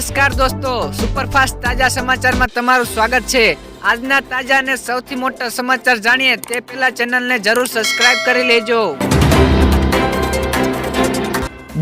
નમસ્કાર દોસ્તો, સુપરફાસ્ટ તાજા સમાચારમાં તમારું સ્વાગત છે. આજના તાજા અને સૌથી મોટા સમાચાર જાણીએ તે પહેલા ચેનલને જરૂર સબસ્ક્રાઇબ કરી લેજો.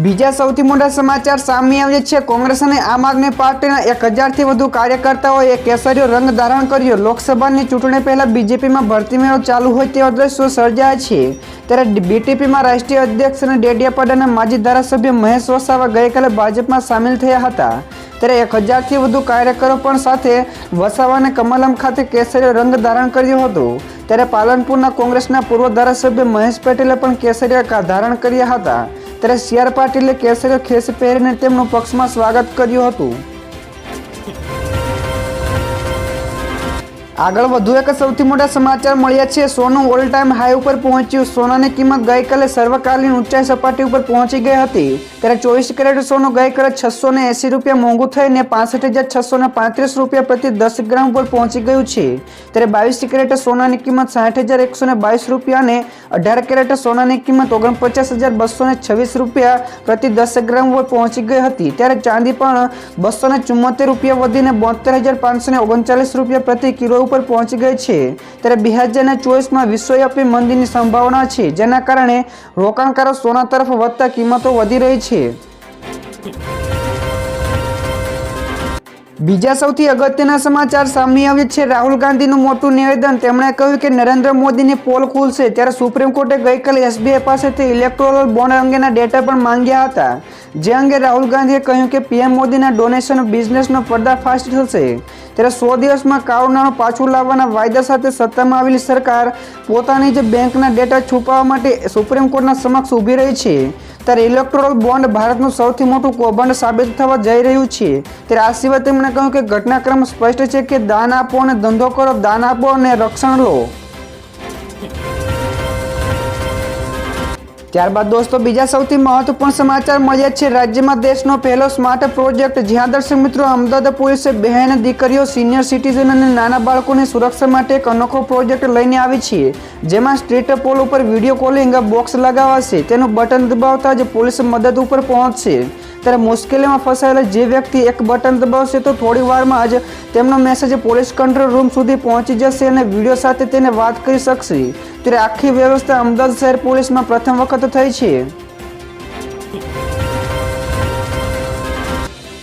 બીજા સૌથી મોટા સમાચાર સામે આવ્યા છે. કોંગ્રેસ અને આમ આદમી પાર્ટીના એક હજારથી વધુ કાર્યકર્તાઓએ કેસરીયો રંગ ધારણ કર્યો. લોકસભાની ચૂંટણી પહેલા બીજેપીમાં ભરતી મેળો ચાલુ હોય તેવા દ્રશ્યો સર્જાયા છે. ત્યારે બીટીપીમાં રાષ્ટ્રીય અધ્યક્ષ અને ડેડિયાપાડાના માજી ધારાસભ્ય મહેશ વસાવા ગઈકાલે ભાજપમાં સામેલ થયા હતા. ત્યારે એક હજારથી વધુ કાર્યકરો પણ સાથે વસાવાને કમલમ ખાતે કેસરીયો રંગ ધારણ કર્યો હતો. ત્યારે પાલનપુરના કોંગ્રેસના પૂર્વ ધારાસભ્ય મહેશ પટેલે પણ કેસરીયા ધારણ કર્યા હતા. ત્યારે સી આર પાટીલે કેસરીયો ખેસ પહેરીને તેમનું પક્ષમાં સ્વાગત કર્યું હતું. આગળ વધુ એક સૌથી મોટા સમાચાર મળ્યા છે. સોનું ઓલ ટાઈમ હાઈ ઉપર પહોંચ્યું. સોનાની કિંમત ગઈકાલે સર્વકાલીન ઊંચાઈ સપાટી ઉપર પહોંચી ગઈ હતી. ત્યારે ચોવીસ કેરેટ સોનું ગઈકાલે છસો ને એસી રૂપિયા મોંઘું થઈને પાસઠ હજાર છસો ને પાંત્રીસ રૂપિયા પ્રતિ દસ ગ્રામ ઉપર પહોંચી ગયું છે. ત્યારે બાવીસ કેરેટ સોનાની કિંમત સાઠ હજાર એકસો ને બાવીસ રૂપિયા અને અઢાર કેરેટ સોનાની કિંમત ઓગણપચાસ હજાર બસો ને છવ્વીસ રૂપિયા પ્રતિ દસ ગ્રામ ઉપર પહોંચી ગઈ હતી. ત્યારે ચાંદી પણ બસો ને રૂપિયા વધીને બોતેર હજાર પાંચસો ને ઓગણચાલીસ રૂપિયા પ્રતિ કિલો ઉપર પહોંચી ગઈ છે. ત્યારે બે હજારના ચોવીસમાં વિશ્વવ્યાપી મંદીની સંભાવના છે, જેના કારણે રોકાણકારો સોના તરફ વધતા કિંમતો વધી રહી છે. બીજા સૌથી અગત્યના સમાચાર સામે આવ્યા છે. રાહુલ ગાંધીનું મોટું નિવેદન, તેમણે કહ્યું કે નરેન્દ્ર મોદીની પોલ ખુલશે ત્યારે સુપ્રીમ કોર્ટે ગઈકાલે એસબીઆઈ પાસેથી ઇલેક્ટોરલ બોન્ડ અંગેના ડેટા પણ માંગ્યા હતા. જે અંગે રાહુલ ગાંધીએ કહ્યું કે પીએમ મોદીના ડોનેશન બિઝનેસનો પર્દાફાશ થશે ત્યારે સો દિવસમાં કાળું પાછું લાવવાના વાયદા સાથે સત્તામાં આવેલી સરકાર પોતાની જે બેંકના ડેટા છુપાવવા માટે સુપ્રીમ કોર્ટના સમક્ષ ઊભી રહી છે. ત્યારે ઇલેક્ટ્રોલ બોન્ડ ભારતનું સૌથી મોટું કૌભાંડ સાબિત થવા જઈ રહ્યું છે. ત્યારે આ સિવાય તેમણે કહ્યું કે ઘટનાક્રમ સ્પષ્ટ છે કે દાન આપો અને ધંધો કરો, દાન આપો અને રક્ષણ લો. ત્યારબાદ દોસ્તો, બીજા સૌથી મહત્વપૂર્ણ સમાચાર મળ્યા છે. રાજ્યમાં દેશનો પહેલો સ્માર્ટ પ્રોજેક્ટ. જ્યાં દર્શક મિત્રો અમદાવાદ પોલીસે બહેન દીકરીઓ, સિનિયર સિટીઝન અને નાના બાળકોની સુરક્ષા માટે એક અનોખો પ્રોજેક્ટ લઈને આવી છે. જેમાં સ્ટ્રીટ પોલ ઉપર વીડિયો કોલિંગ બોક્સ લગાવાશે. તેનું બટન દબાવતા જ પોલીસ મદદ ઉપર પહોંચશે. ત્યારે મુશ્કેલીમાં ફસાયેલા જે વ્યક્તિ એક બટન દબાવશે તો થોડી વારમાં જ તેમનો મેસેજ પોલીસ કંટ્રોલ રૂમ સુધી પહોંચી જશે અને વીડિયો સાથે તેને વાત કરી શકશે. ત્યારે આખી વ્યવસ્થા અમદાવાદ શહેર પોલીસમાં પ્રથમ વખત થઈ છે.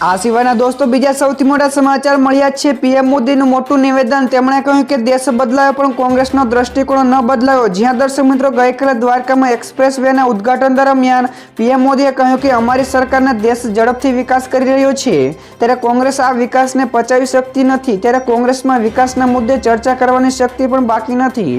આ સિવાયના દોસ્તો બીજા સૌથી મોટા સમાચાર મળ્યા છે. પીએમ મોદીનું મોટું નિવેદન, તેમણે કહ્યું કે દેશ બદલાયો, પણ કોંગ્રેસનો દ્રષ્ટિકોણ ન બદલાયો. જ્યાં દર્શક મિત્રો ગઈકાલે દ્વારકામાં એક્સપ્રેસ વેના ઉદઘાટન દરમિયાન પીએમ મોદીએ કહ્યું કે અમારી સરકારને દેશ ઝડપથી વિકાસ કરી રહ્યો છે. ત્યારે કોંગ્રેસ આ વિકાસને પચાવી શકતી નથી. ત્યારે કોંગ્રેસમાં વિકાસના મુદ્દે ચર્ચા કરવાની શક્તિ પણ બાકી નથી.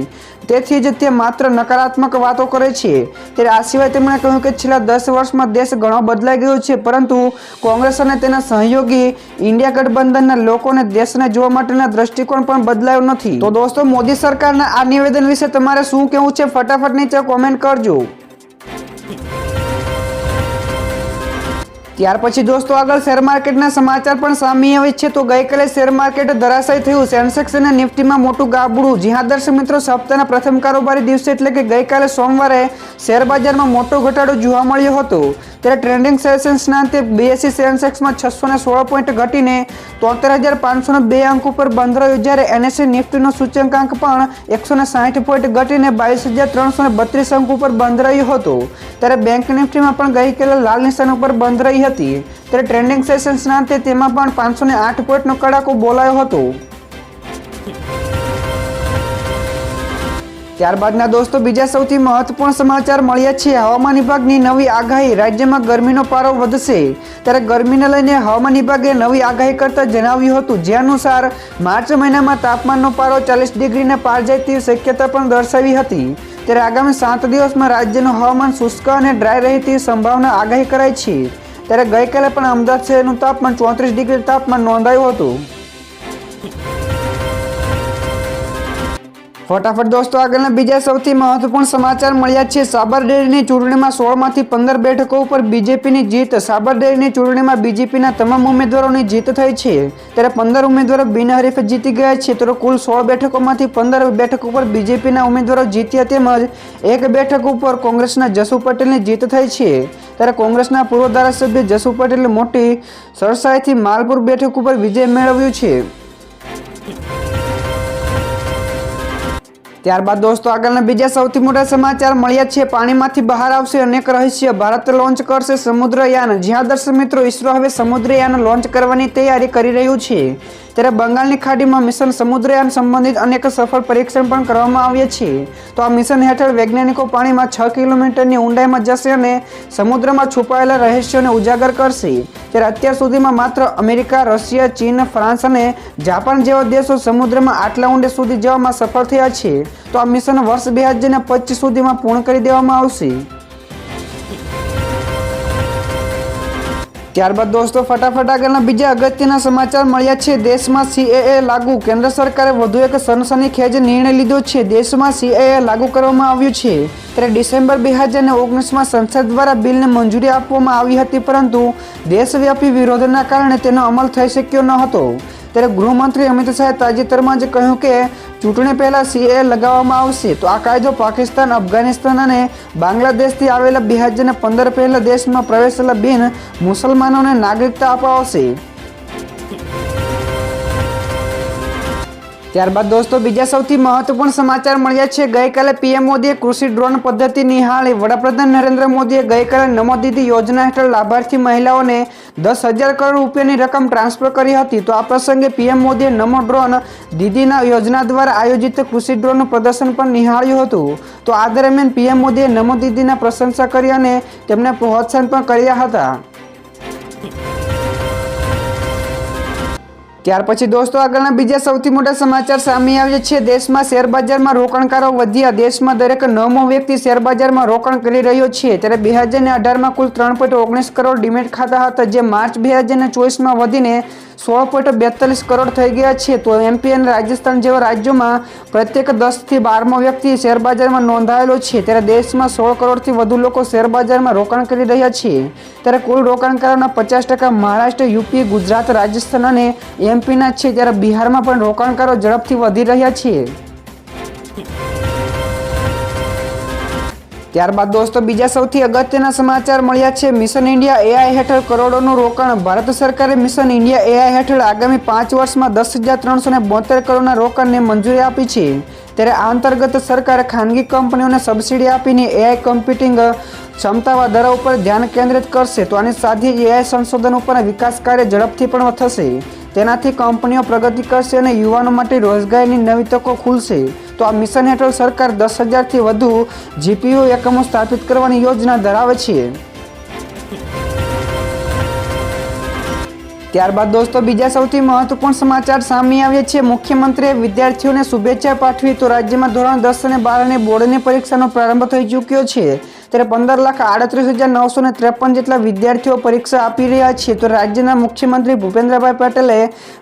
તેથી જ તે માત્ર નકારાત્મક વાતો કરે છે. ત્યારે આ સિવાય તેમણે કહ્યું કે છેલ્લા દસ વર્ષમાં દેશ ઘણો બદલાઈ ગયો છે. પરંતુ કોંગ્રેસ અને તેના સહયોગી ઇન્ડિયા ગઠબંધનના લોકોને દેશને જોવા માટેના દ્રષ્ટિકોણ પણ બદલાયો નથી. તો દોસ્તો, મોદી સરકારના આ નિવેદન વિશે તમારે શું કહેવું છે? ફટાફટ નીચે કોમેન્ટ કરજો. ત્યાર પછી દોસ્તો આગળ શેર માર્કેટના સમાચાર પણ સામે આવે છે. તો ગઈકાલે શેર માર્કેટ ધરાશાય થયું. સેન્સેક્સ અને નિફ્ટીમાં મોટું ગાબડું. જ્યાં દર્શક મિત્રો, સપ્તાહના પ્રથમ કારોબારી દિવસે એટલે કે ગઈકાલે સોમવારે શેર બજારમાં મોટો ઘટાડો જોવા મળ્યો હતો. ત્યારે ટ્રેન્ડિંગ સેશન્સના અંતે બીએસસી સેન્સેક્સમાં છસો ને સોળ પોઈન્ટ ઘટીને તોતેર હજાર પાંચસો બે અંક ઉપર બંધ રહ્યો જ્યારે એનએસસી નિફ્ટીનો સૂચકાંક પણ એકસો ને સાઠ પોઈન્ટ ઘટીને બાવીસ હજાર ત્રણસો ને બત્રીસ અંક ઉપર બંધ રહ્યો હતો. ત્યારે બેંક નિફ્ટીમાં પણ ગઈકાલે લાલ નિશાન ઉપર બંધ રહી હતી. ત્યારે ટ્રેનિંગ સેશન્સના અંતે તેમાં પણ પાંચસો ને આઠ પોઈન્ટનો કડાકો બોલાયો હતો. ત્યારબાદના દોસ્તો બીજા સૌથી મહત્વપૂર્ણ સમાચાર મળ્યા છે. હવામાન વિભાગની નવી આગાહી. રાજ્યમાં ગરમીનો પારો વધશે. ત્યારે ગરમીને લઈને હવામાન વિભાગે નવી આગાહી કરતા જણાવ્યું હતું. જે અનુસાર, માર્ચ મહિનામાં તાપમાનનો પારો ચાલીસ ડિગ્રીને પાર જાય તેવી શક્યતા પણ દર્શાવી હતી. ત્યારે આગામી સાત દિવસમાં રાજ્યનું હવામાન શુષ્ક અને ડ્રાય રહે તેવી સંભાવના આગાહી કરાઈ છે. ત્યારે ગઈકાલે પણ અમદાવાદ શહેરનું તાપમાન ચોત્રીસ ડિગ્રી તાપમાન નોંધાયું હતું. ફટાફટ દોસ્તો, આગળના બીજા સૌથી મહત્વપૂર્ણ સમાચાર મળ્યા છે. સાબરડેરીની ચૂંટણીમાં સોળમાંથી પંદર બેઠકો ઉપર બીજેપીની જીત. સાબરડેરીની ચૂંટણીમાં બીજેપીના તમામ ઉમેદવારોની જીત થઈ છે. ત્યારે પંદર ઉમેદવારો બિનહરીફ જીતી ગયા છે. તો કુલ સોળ બેઠકોમાંથી પંદર બેઠકો ઉપર બીજેપીના ઉમેદવારો જીત્યા તેમજ એક બેઠક ઉપર કોંગ્રેસના જસુ પટેલની જીત થઈ છે. ત્યારે કોંગ્રેસના પૂર્વ ધારાસભ્ય જસુ પટેલે મોટી સરસાઈથી માલપુર બેઠક ઉપર વિજય મેળવ્યો છે. ત્યારબાદ દોસ્તો, આગળના બીજા સૌથી મોટા સમાચાર મળ્યા છે. પાણીમાંથી બહાર આવશે અનેક રહસ્ય. ભારત લોન્ચ કરશે સમુદ્રયાન. જ્યાં દર્શક મિત્રો ઇસરો હવે સમુદ્રયાન લોન્ચ કરવાની તૈયારી કરી રહ્યું છે. ત્યારે બંગાળની ખાડીમાં મિશન સમુદ્રયાન સંબંધિત અનેક સફળ પરીક્ષણ પણ કરવામાં આવ્યા છે. તો આ મિશન હેઠળ વૈજ્ઞાનિકો પાણીમાં છ કિલોમીટરની ઊંડાઈમાં જશે અને સમુદ્રમાં છુપાયેલા રહસ્યોને ઉજાગર કરશે. ત્યારે અત્યાર સુધીમાં માત્ર અમેરિકા, રશિયા, ચીન, ફ્રાન્સ અને જાપાન જેવા દેશો સમુદ્રમાં આટલા ઊંડે સુધી જવામાં સફળ થયા છે. તો આ મિશન વર્ષ બે હજાર પચીસ સુધીમાં પૂર્ણ કરી દેવામાં આવશે. ત્યારબાદ દોસ્તો, ફટાફટ આગળના બીજા અગત્યના સમાચાર મળ્યા છે. દેશમાં સીએએ લાગુ. કેન્દ્ર સરકારે વધુ એક સનસનીખેજ નિર્ણય લીધો છે. દેશમાં સીએએ લાગુ કરવામાં આવ્યું છે. ત્યારે ડિસેમ્બર બે હજાર ઓગણીસમાં સંસદ દ્વારા બિલને મંજૂરી આપવામાં આવી હતી, પરંતુ દેશવ્યાપી વિરોધના કારણે તેનો અમલ થઈ શક્યો ન હતો. ત્યારે ગૃહમંત્રી અમિત શાહે તાજેતરમાં જ કહ્યું કે ચૂંટણી પહેલાં સીએ લગાવવામાં આવશે. તો આ કાયદો પાકિસ્તાન, અફઘાનિસ્તાન અને બાંગ્લાદેશથી આવેલા બે હજાર પંદર પહેલા દેશમાં પ્રવેશેલા બિન મુસલમાનોને નાગરિકતા અપાવશે ત્યારબાદ દોસ્તો, બીજા સૌથી મહત્વપૂર્ણ સમાચાર મળ્યા છે. ગઈકાલે પીએમ મોદીએ કૃષિ ડ્રોન પદ્ધતિ નિહાળી. વડાપ્રધાન નરેન્દ્ર મોદીએ ગઈકાલે નમો દીદી યોજના હેઠળ લાભાર્થી મહિલાઓને દસ હજાર કરોડ રૂપિયાની રકમ ટ્રાન્સફર કરી હતી. તો આ પ્રસંગે પીએમ મોદીએ નમો ડ્રોન દીદીના યોજના દ્વારા આયોજિત કૃષિ ડ્રોનનું પ્રદર્શન પણ નિહાળ્યું હતું. તો આ દરમિયાન પીએમ મોદીએ નમો દીદીના પ્રશંસા કરી અને તેમને પ્રોત્સાહન પણ કર્યા હતા. ત્યાર પછી દોસ્તો આગળના બીજા સૌથી મોટા સમાચાર સામે આવ્યા છે. દેશમાં શેર બજારમાં રોકાણકારો વધ્યા. દેશમાં દરેક નવમો વ્યક્તિ શેર બજારમાં રોકાણ કરી રહ્યો છે. ત્યારે બે હજારને અઢારમાં કુલ ત્રણ પોઈન્ટ ઓગણીસ કરોડ ડિમેટ ખાતા હતા, જે માર્ચ બે હજાર ને ચોવીસમાં વધીને સોળ પોઈન્ટ બેતાલીસ કરોડ થઈ ગયા છે. તો એમપી અને રાજસ્થાન જેવા રાજ્યોમાં પ્રત્યેક દસથી બારમો વ્યક્તિ શેરબજારમાં નોંધાયેલો છે. ત્યારે દેશમાં સોળ કરોડથી વધુ લોકો શેર બજારમાં રોકાણ કરી રહ્યા છે. ત્યારે કુલ રોકાણકારોના પચાસ ટકા મહારાષ્ટ્ર, યુપી, ગુજરાત, રાજસ્થાન અને એમપીના છે ત્યારે બિહારમાં પણ રોકાણકારો ઝડપથી વધી રહ્યા છે ત્યારબાદ દોસ્તો, બીજા સૌથી અગત્યના સમાચાર મળ્યા છે. મિશન ઇન્ડિયા એઆઈ હેઠળ કરોડોનું રોકાણ. ભારત સરકારે મિશન ઇન્ડિયા એઆઈ હેઠળ આગામી પાંચ વર્ષમાં દસ હજાર ત્રણસો ને બોતેર કરોડના રોકાણને મંજૂરી આપી છે. ત્યારે આ અંતર્ગત સરકારે ખાનગી કંપનીઓને સબસિડી આપીને એઆઈ કમ્પ્યુટિંગ ક્ષમતા વધારા ઉપર ધ્યાન કેન્દ્રિત કરશે. તો આની સાથે એઆઈ સંશોધન ઉપર વિકાસ કાર્ય ઝડપથી પણ થશે. તેનાથી કંપનીઓ પ્રગતિ કરશે અને યુવાનો માટે રોજગારીની નવી તકો ખુલશે. તો આ મિશન હેઠળ સરકાર દસ હજારથી વધુ જીપીયુ એકમો સ્થાપિત કરવાની યોજના ધરાવે છે. ત્યારબાદ દોસ્તો, બીજા સૌથી મહત્વપૂર્ણ સમાચાર સામે આવ્યા છે. મુખ્યમંત્રીએ વિદ્યાર્થીઓને શુભેચ્છા પાઠવી તો રાજ્યમાં ધોરણ દસ અને બાર અને બોર્ડની પરીક્ષાનો પ્રારંભ થઈ ચૂક્યો છે. ત્યારે પંદર લાખ આડત્રીસ હજાર નવસો ને ત્રેપન જેટલા વિદ્યાર્થીઓ પરીક્ષા આપી રહ્યા છે. તો રાજ્યના મુખ્યમંત્રી ભૂપેન્દ્રભાઈ પટેલે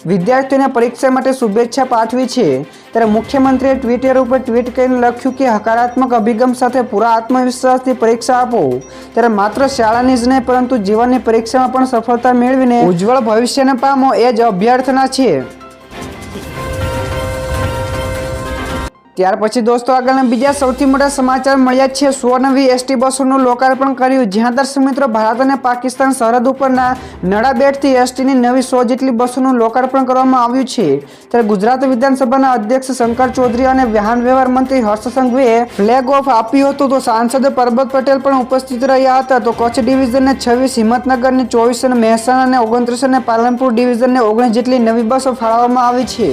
વિદ્યાર્થીઓને પરીક્ષા માટે શુભેચ્છા પાઠવી છે. ત્યારે મુખ્યમંત્રીએ ટ્વિટર ઉપર ટ્વીટ કરીને લખ્યું કે, હકારાત્મક અભિગમ સાથે પૂરા આત્મવિશ્વાસથી પરીક્ષા આપો. ત્યારે માત્ર શાળાની જ નહીં, પરંતુ જીવનની પરીક્ષામાં પણ સફળતા મેળવીને ઉજ્જવળ ભવિષ્યને પામો એ જ અભ્યર્થના છે. ત્યાર પછી દોસ્તો આગળના બીજા સૌથી મોટા સમાચાર મળ્યા છે. સો નવી એસટી બસોનું લોકાર્પણ કર્યું. જ્યાં દર્શક મિત્રો ભારત અને પાકિસ્તાન સરહદ ઉપરના નડાબેટથી એસટીની નવી સો જેટલી બસોનું લોકાર્પણ કરવામાં આવ્યું છે. ત્યારે ગુજરાત વિધાનસભાના અધ્યક્ષ શંકર ચૌધરી અને વાહન વ્યવહાર મંત્રી હર્ષ સંઘવીએ ફ્લેગ ઓફ આપ્યું હતું. તો સાંસદ પરબત પટેલ પણ ઉપસ્થિત રહ્યા હતા. તો કચ્છ ડિવિઝનને છવ્વીસ, હિંમતનગરને ચોવીસ અને મહેસાણા અને ઓગણત્રીસ અને પાલનપુર ડિવિઝનને ઓગણીસ જેટલી નવી બસો ફાળવવામાં આવી છે.